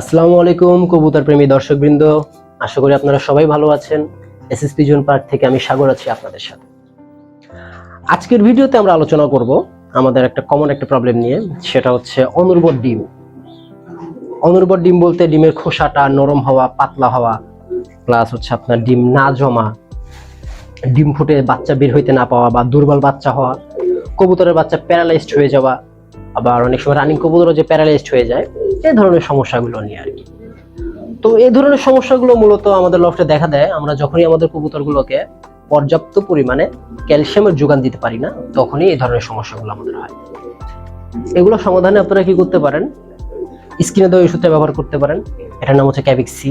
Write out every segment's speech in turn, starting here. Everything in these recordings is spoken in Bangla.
আসসালামু আলাইকুম কবুতর প্রেমী দর্শকবৃন্দ। আশা করি আপনারা সবাই ভালো আছেন। এসএসপি জোন পার্ক থেকে আমি সাগর আছি আপনাদের সাথে। আজকের ভিডিওতে আমরা আলোচনা করব আমাদের একটা কমন একটা প্রবলেম নিয়ে, সেটা হচ্ছে অনুর্বর ডিম। অনুর্বর ডিম বলতে ডিমের খোসাটা নরম হওয়া, পাতলা হওয়া প্লাস হচ্ছে আপনার ডিম না জমা, ডিম ফুটে বাচ্চা বের হইতে না পাওয়া বা দুর্বল বাচ্চা হওয়া, কবুতরের বাচ্চা প্যারালাইজড হয়ে যাওয়া আবার অনেক সময় রানিং কবুতরও যে প্যারালাইজড হয়ে যায় এই ধরনের সমস্যাগুলো নিয়ে আর কি। তো এই ধরনের সমস্যাগুলো মূলত আমাদের লফটে দেখা দেয়। আমরা যখনই আমাদের কবুতরগুলোকে পর্যাপ্ত পরিমাণে ক্যালসিয়ামের যোগান দিতে পারি না, তখনই এই ধরনের সমস্যাগুলো আমাদের হয়। এগুলো সমাধানে আপনারা কি করতে পারেন? স্কিনে দেওয়া ওষুধটা ব্যবহার করতে পারেন। এটার নাম হচ্ছে ক্যাবিক সি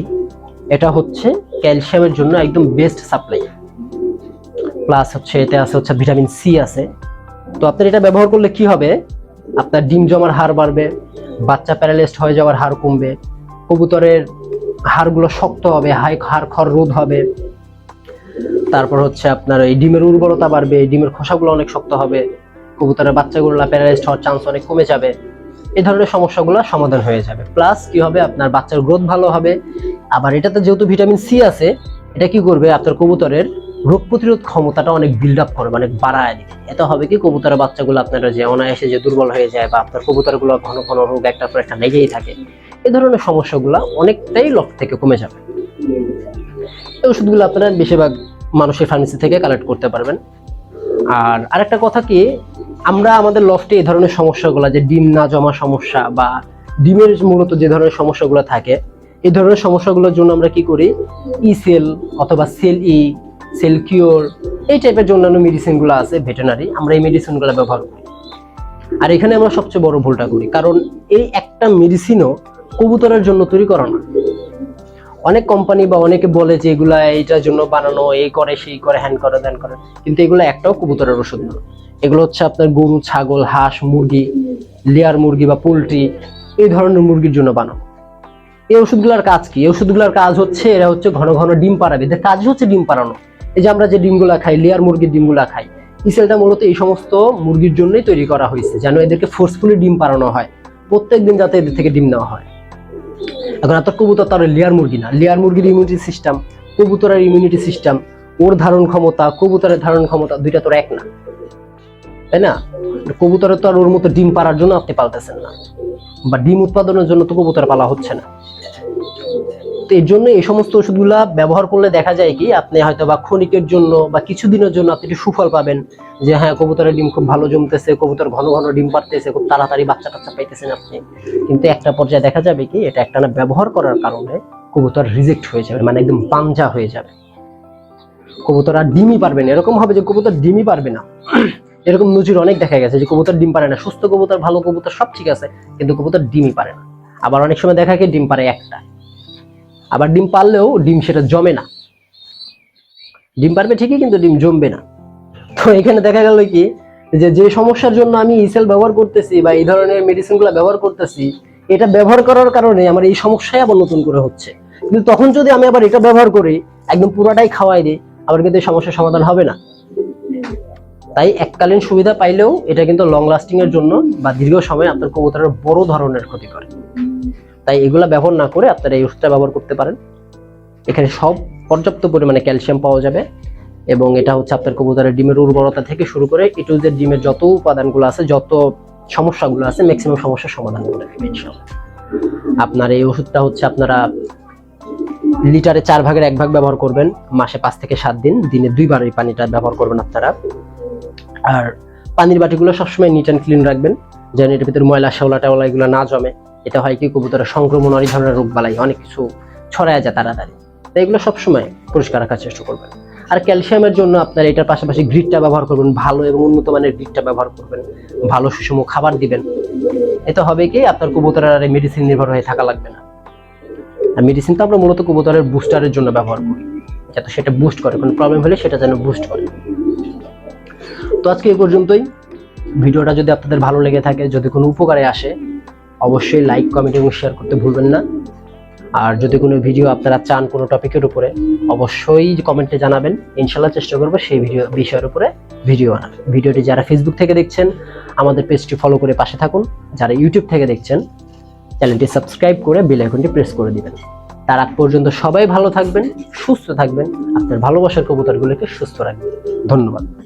এটা হচ্ছে ক্যালসিয়ামের জন্য একদম বেস্ট সাপ্লাই প্লাস হচ্ছে, এতে আছে হচ্ছে ভিটামিন সি আছে। তো আপনার এটা ব্যবহার করলে কি হবে? আপনার ডিম জমার হার বাড়বে, বাচ্চা প্যারালাইজড হয়ে যাওয়ার হার কমবে, কবুতরের হাড়গুলো শক্ত হবে, হাই হাড় খর রোধ হবে। তারপর হচ্ছে আপনার এই ডিমের উর্বরতা বাড়বে ডিমের খোসাগুলো অনেক শক্ত হবে, কবুতরের বাচ্চাগুলো প্যারালাইজড হওয়ার চান্স অনেক কমে যাবে। এই ধরনের সমস্যাগুলো সমাধান হয়ে যাবে। প্লাস কি হবে? আপনার বাচ্চার গ্রোথ ভালো হবে। আবার এটাতে যেহেতু ভিটামিন সি আছে, এটা কি করবে? আপনার কবুতরের রোগ প্রতিরোধ ক্ষমতাটা অনেক বিল্ড আপ করে মানে বাড়ায় দিবে এতে হবে কি, কবুতরের বাচ্চাগুলো আপনারা যে অনায়াসে যে দুর্বল হয়ে যায় বা আপনার কবুতরগুলো ঘন ঘন রোগ একটা পর লেগেই থাকে, এ ধরনের সমস্যাগুলো অনেকটাই লক্ষ্য থেকে কমে যাবে। এই ওষুধগুলো আপনারা বেশিরভাগ মানুষের ফার্মেসি থেকে কালেক্ট করতে পারবেন। আর আরেকটা কথা কি, আমরা আমাদের লফটে এই ধরনের সমস্যাগুলো, যে ডিম না জমা সমস্যা বা ডিমের মূলত যে ধরনের সমস্যাগুলো থাকে, এই ধরনের সমস্যাগুলোর জন্য আমরা কি করি ই সেল অথবা সেল ই সেল কিওর এই টাইপের যে অন্যান্য মেডিসিনগুলো আছে ভেটেনারি আমরা এই মেডিসিনগুলো ব্যবহার করি। আর এখানে আমরা সবচেয়ে বড় ভুলটা করি, কারণ এই একটা মেডিসিনও কবুতরের জন্য তৈরি করা না। অনেক কোম্পানি বা অনেকে বলে যে এগুলা এইটার জন্য বানানো, এই করে, সেই করে হ্যান করে দেন করে। কিন্তু এগুলো একটাও কবুতরের ওষুধ না। এগুলো হচ্ছে আপনার গরু, ছাগল, হাঁস, মুরগি, লেয়ার মুরগি বা পোলট্রি, এই ধরনের মুরগির জন্য বানানো। এই ওষুধগুলোর কাজ কি? এই ওষুধগুলোর কাজ হচ্ছে, এরা হচ্ছে ঘন ঘন ডিম পাড়াবে। এদের কাজ হচ্ছে ডিম পাড়ানো। এই যে আমরা যে ডিমগুলা খাই লেয়ার মুরগির ডিমগুলা খাই ইসেলটা মূলত এই সমস্ত মুরগির জন্যই তৈরি করা হয়েছে, যেন এদেরকে ফোর্সফুলি ডিম পাড়ানো হয় প্রত্যেক দিন যাতে এদের থেকে ডিম নেওয়া হয়। এখন আপনার কবুতর তার লেয়ার মুরগি না লেয়ার মুরগির ইমিউনিটি সিস্টেম কবুতরের ইমিউনিটি সিস্টেম ওর ধারণ ক্ষমতা, কবুতরের ধারণ ক্ষমতা দুইটা তোর এক না। তাই না? কবুতরের তো আর ওর মতো ডিম পাড়ার জন্য আপনি পালতেছেন না। বা ডিম উৎপাদনের জন্য তো কবুতর পালা হচ্ছে না। তো এর জন্য এই সমস্ত ওষুধগুলা ব্যবহার করলে দেখা যায় কি, আপনি হয়তো বা ক্ষণিকের জন্য বা কিছুদিনের জন্য আপনি একটু সুফল পাবেন। যে হ্যাঁ কবুতরের ডিম খুব ভালো জমতেছে, কবুতর ঘন ঘন ডিম পারতেছে খুব তাড়াতাড়ি বাচ্চা টাচ্চা পাইতেছেন আপনি। কিন্তু একটা পর্যায়ে দেখা যাবে কি, এটা একটা না ব্যবহার করার কারণে কবুতর রিজেক্ট হয়ে যাবে মানে একদম পাঞ্জা হয়ে যাবে। কবুতর আর ডিমই পারবে না। এরকম হবে যে কবুতর ডিমই পারবে না। এরকম নজির অনেক দেখা গেছে যে কবুতর ডিম পারে না। সুস্থ কবুতর, ভালো কবুতর সব ঠিক আছে, কিন্তু কবুতর ডিমই পারে না। আবার অনেক সময় দেখা গেছে ডিম পারে একটা। আবার ডিম পারলেও ডিম সেটা জমে না। ডিম পারবে ঠিকই, কিন্তু ডিম জমবে না। তো এখানে দেখা গেল কি, যে যে সমস্যার জন্য আমি ইসেল ব্যবহার করতেছি বা এই ধরনের মেডিসিনগুলো ব্যবহার করতেছি, এটা ব্যবহার করার কারণে আমার এই সমস্যাই আবার নতুন করে হচ্ছে। কিন্তু তখন যদি আমি আবার এটা ব্যবহার করি, একদম পুরাটাই খাওয়াই দিই, আবার কিন্তু এই সমস্যার সমাধান হবে না। তাই এককালীন সুবিধা পাইলেও এটা কিন্তু লং লাস্টিং এর জন্য বা দীর্ঘ সময় আপনার কবুতরের বড় ধরনের ক্ষতি করে। তাই এগুলা ব্যবহার না করে আপনারা এই ওষুধটা ব্যবহার করতে পারেন। এখানে সব পর্যাপ্ত পরিমাণে ক্যালসিয়াম পাওয়া যাবে এবং এটা হচ্ছে আপনার কবুতরের ডিমের উর্বরতা থেকে শুরু করে ইটুজের ডিমের যত উপাদানগুলো আছে, যত সমস্যাগুলো আছে ম্যাক্সিমাম সমস্যার সমাধান করে দেবে। আপনার এই ওষুধটা হচ্ছে আপনারা লিটারে চার ভাগের এক ভাগ ব্যবহার করবেন, মাসে পাঁচ থেকে সাত দিন, দিনে দুইবার এই পানিটা ব্যবহার করবেন আপনারা। আর পানির বাটিগুলো সবসময় নিট অ্যান্ড ক্লিন রাখবেন, যেন এটার ভিতরে ময়লা শ্যাওলা টাওলা এগুলো না জমে। এটা হয় কি, কবুতরের সংক্রমণ, অনেক ধরনের রোগ বালাই, অনেক কিছু ছড়ায় যায় তাড়াতাড়ি। তো এগুলো সবসময় পরিষ্কার রাখার চেষ্টা করবেন। আর ক্যালসিয়ামের জন্য আপনার এটার পাশাপাশি গ্রিডটা ব্যবহার করবেন, ভালো এবং উন্নত মানের গ্রিডটা ব্যবহার করবেন, ভালো সুষম খাবার দিবেন। এতে হবে কি, আপনার কবুতরের আর মেডিসিন নির্ভর হয়ে থাকা লাগবে না। আর মেডিসিন তো আমরা মূলত কবুতরের বুস্টারের জন্য ব্যবহার করি, যাতে সেটা বুস্ট করে। কোনো প্রবলেম হলে সেটা যেন বুস্ট করে। তো আজকে এই পর্যন্তই। ভিডিওটা যদি আপনাদের ভালো লেগে থাকে, যদি কোনো উপকারে আসে অবশ্যই লাইক কমেন্ট এবং শেয়ার করতে ভুলবেন না। আর যদি কোনো ভিডিও আপনারা চান কোনো টপিকের উপরে, অবশ্যই কমেন্টে জানাবেন। ইনশাল্লাহ চেষ্টা করব সেই ভিডিও বিষয়ের উপরে ভিডিও আনার। ভিডিওটি যারা ফেসবুক থেকে দেখছেন, আমাদের পেজটি ফলো করে পাশে থাকুন। যারা ইউটিউব থেকে দেখছেন চ্যানেলটি সাবস্ক্রাইব করে বেল প্রেস করে দিবেন। তার আগ পর্যন্ত সবাই ভালো থাকবেন, সুস্থ থাকবেন। আপনার ভালোবাসার কবুতরগুলোকে সুস্থ রাখবেন। ধন্যবাদ।